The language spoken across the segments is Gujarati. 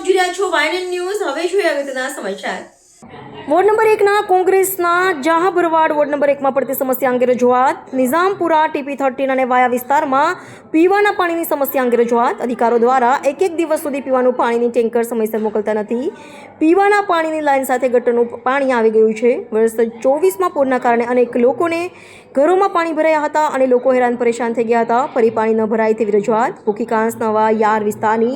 આપ જોઈ રહ્યા છો વાયનન ન્યૂઝ હવે જોઈએ અગત્યના સમાચાર. વોર્ડ નંબર એકના કોંગ્રેસના જહાબરવાડ વોર્ડ નંબર એકમાં પડતી સમસ્યા અંગે રજૂઆત. નિઝામપુરા ટીપી થર્ટીન અને વાયા વિસ્તારમાં પીવાના પાણીની સમસ્યા અંગે રજૂઆત. અધિકારો દ્વારા એક એક દિવસ સુધી પીવાનું પાણીની ટેન્કર સમયસર મોકલતા નથી. પીવાના પાણીની લાઇન સાથે ગટરનું પાણી આવી ગયું છે. વર્ષ ચોવીસમાં પૂરના કારણે અનેક લોકોને ઘરોમાં પાણી ભરાયા હતા અને લોકો હેરાન પરેશાન થઈ ગયા હતા. ફરી પાણી ન ભરાય તેવી રજૂઆત. ભૂખીકાંસ નવા યાર વિસ્તારની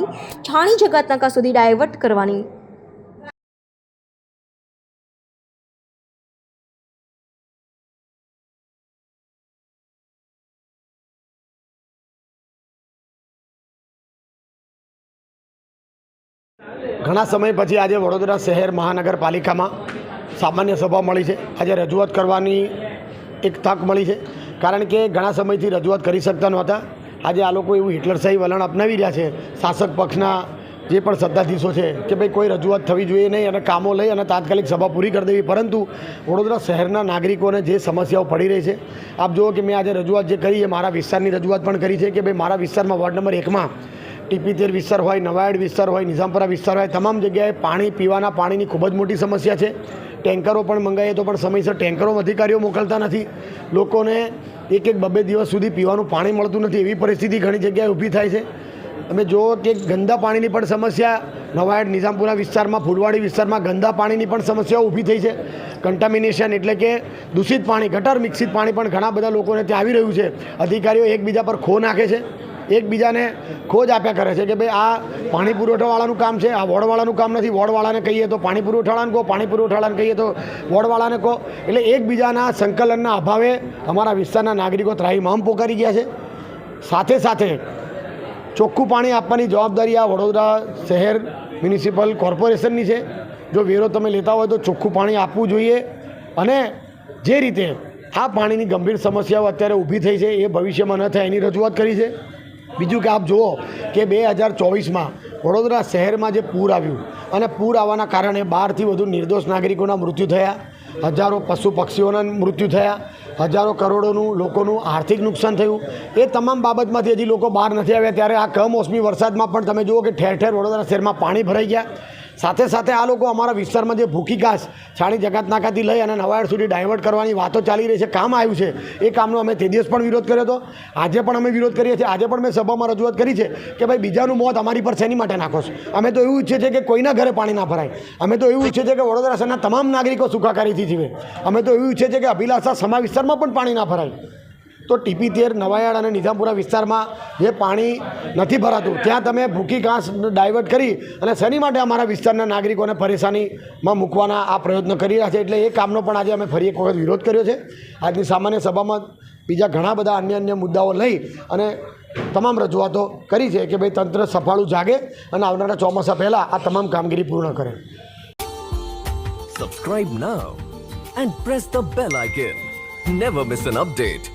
છાણી જગત નાકા સુધી ડાયવર્ટ કરવાની ઘણા સમય પછી આજે વડોદરા શહેર મહાનગરપાલિકામાં સામાન્ય સભા મળી છે. આજે રજૂઆત કરવાની એક તક મળી છે. કારણ કે ઘણા સમયથી રજૂઆત કરી શકતા નહોતા. આજે આ લોકો એવું હિટલરશાહી વલણ અપનાવી રહ્યા છે. શાસક પક્ષના જે પણ સત્તાધીશો છે કે ભાઈ કોઈ રજૂઆત થવી જોઈએ નહીં અને કામો લઈ અને તાત્કાલિક સભા પૂરી કરી દેવી. પરંતુ વડોદરા શહેરના નાગરિકોને જે સમસ્યાઓ પડી રહી છે, આપ જુઓ કે મેં આજે રજૂઆત જે કરી એ મારા વિસ્તારની રજૂઆત પણ કરી છે કે ભાઈ મારા વિસ્તારમાં વોર્ડ નંબર એકમાં ટીપીતેર વિસ્તાર હોય, નવાયડ વિસ્તાર હોય, નિઝામપુરા વિસ્તાર હોય, તમામ જગ્યાએ પાણી પીવાના પાણીની ખૂબ જ મોટી સમસ્યા છે. ટેન્કરો પણ મંગાવીએ તો પણ સમયસર ટેન્કરો અધિકારીઓ મોકલતા નથી. લોકોને એક એક બબે દિવસ સુધી પીવાનું પાણી મળતું નથી. એવી પરિસ્થિતિ ઘણી જગ્યાએ ઊભી થાય છે. તમે જુઓ કે ગંદા પાણીની પણ સમસ્યા, નવાયડ, નિઝામપુરા વિસ્તારમાં, ફૂલવાડી વિસ્તારમાં ગંદા પાણીની પણ સમસ્યાઓ ઊભી થઈ છે. કન્ટામિનેશન એટલે કે દૂષિત પાણી, ગટર મિક્સિત પાણી પણ ઘણા બધા લોકોને ત્યાં આવી રહ્યું છે. અધિકારીઓ એકબીજા પર ખો નાખે છે. એકબીજાને ખોજ આપ્યા કરે છે કે ભાઈ આ પાણી પુરવઠાવાળાનું કામ છે, આ વોર્ડવાળાનું કામ નથી. વોર્ડવાળાને કહીએ તો પાણી પુરવઠાવાળાને કહો, પાણી પુરવઠાવાળાને કહીએ તો વોર્ડવાળાને કહો. એટલે એકબીજાના સંકલનના અભાવે અમારા વિસ્તારના નાગરિકો ત્રાહીમામ પોકારી ગયા છે. સાથે સાથે ચોખ્ખું પાણી આપવાની જવાબદારી આ વડોદરા શહેર મ્યુનિસિપલ કોર્પોરેશનની છે. જો વેરો તમે લેતા હોય તો ચોખ્ખું પાણી આપવું જોઈએ અને જે રીતે આ પાણીની ગંભીર સમસ્યાઓ અત્યારે ઊભી થઈ છે એ ભવિષ્યમાં ન થાય એની રજૂઆત કરી છે. બીજું કે આપ જુઓ કે બે હજાર ચોવીસમાં વડોદરા શહેરમાં જે પૂર આવ્યું અને પૂર આવવાના કારણે બારથી વધુ નિર્દોષ નાગરિકોના મૃત્યુ થયા, હજારો પશુ પક્ષીઓના મૃત્યુ થયા, હજારો કરોડોનું લોકોનું આર્થિક નુકસાન થયું. એ તમામ બાબતમાંથી હજી લોકો બહાર નથી આવ્યા. ત્યારે આ કમોસમી વરસાદમાં પણ તમે જુઓ કે ઠેર ઠેર વડોદરા શહેરમાં પાણી ભરાઈ ગયા. સાથે સાથે આ લોકો અમારા વિસ્તારમાં જે ભૂખી ઘાસ છાણી જગાત નાકાથી લઈ અને નવાયર સુધી ડાયવર્ટ કરવાની વાતો ચાલી રહી છે, કામ આવ્યું છે, એ કામનો અમે તે દિવસ પણ વિરોધ કર્યો હતો. આજે પણ અમે વિરોધ કરીએ છીએ. આજે પણ મેં સભામાં રજૂઆત કરી છે કે ભાઈ, બીજાનું મોત અમારી પર શેની માટે નાખો છો? અમે તો એવું ઈચ્છીએ છીએ કે કોઈના ઘરે પાણી ના ભરાય. અમે તો એવું ઈચ્છીએ છીએ કે વડોદરા શહેરના તમામ નાગરિકો સુખાકારીથી જીવે. અમે તો એવું ઈચ્છીએ છીએ કે અભિલાષા સમા વિસ્તારમાં પણ પાણી ના ભરાય. તો ટીપી તેર નવાયાળ અને નિઝામપુરા વિસ્તારમાં જે પાણી નથી ભરાતું, ત્યાં તમે ભૂખી ઘાસ ડાયવર્ટ કરી અને શેની માટે અમારા વિસ્તારના નાગરિકોને પરેશાનીમાં મૂકવાના આ પ્રયત્ન કરી રહ્યા છે? એટલે એ કામનો પણ આજે અમે ફરી એક વખત વિરોધ કર્યો છે. આજની સામાન્ય સભામાં બીજા ઘણા બધા અન્ય અન્ય મુદ્દાઓ લઈ અને તમામ રજૂઆતો કરી છે કે ભાઈ તંત્ર સફાળું જાગે અને આવનારા ચોમાસા પહેલાં આ તમામ કામગીરી પૂર્ણ કરે. Subscribe now and press the bell icon never miss an update.